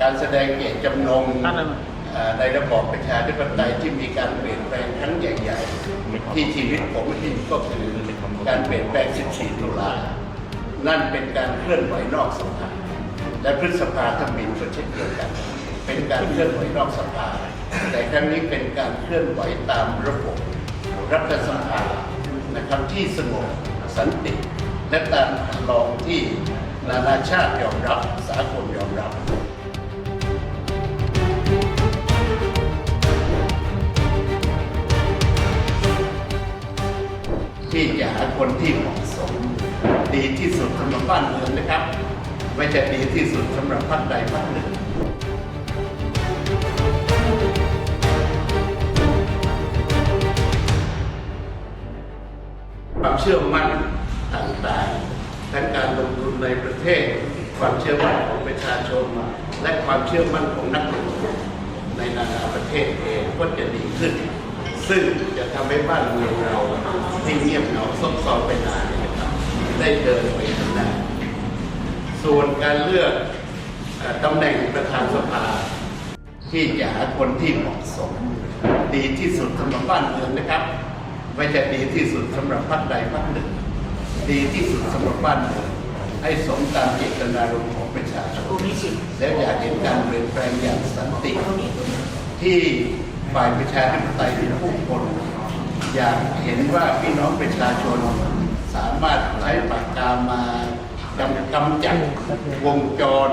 การแสดงเจตจำนงท่านอะไรมาเอ่อในระบอบประชาธิปไตยที่มีการเปลี่ยนแปลงครั้งใหญ่ๆ ที่ชีวิตผมเห็นก็คือการเปลี่ยนแปลง 14 ตุลา นั่นเป็นการเคลื่อนไหวนอกสภา และพฤษภาธมินก็เช่นเดียวกัน เป็นการเคลื่อนไหวนอกสภา แต่ครั้งนี้เป็นการเคลื่อนไหวตามระบบรัฐสภานะครับที่สงบสันติและตามคันลองที่ นานาชาติยอมรับ สากลยอมรับ ที่จะหาคนที่เหมาะสม ดีที่สุดสำหรับบ้านเมืองนะครับ ไม่จะดีที่สุดสำหรับพรรคใดพรรคหนึ่งความเชื่อมั่นต่างๆ ทั้งการลงทุนในประเทศ ความเชื่อมั่นของประชาชน และความเชื่อมั่นของนักลงทุนในนานาประเทศเองก็จะดีขึ้น ซึ่งจะทำให้บ้านเมืองเราที่เงียบเหงาซบเซาไปนานนยนะครับได้เดินไปข้างหน้าส่วนการเลือกตำแหน่งประธานสภาที่จะหาคนที่เหมาะสม ดีที่สุดสำหรับบ้านเมืองนะครับ ไม่ใช่ดีที่สุดสำหรับพรรคใดพรรคหนึ่ง ดีที่สุดสำหรับบ้านเมืองให้สมตามเจตนารมณ์ของประชาชนตรงนี้สิและอยากเห็นการเปลี่ยนแปลงอย่างสันติ ที่ฝ่ายประชาธิปไตยเป็นผู้คนอยากเห็นว่าพี่น้องประชาชนสามารถใช้ปากกามากำกำจัดวงจร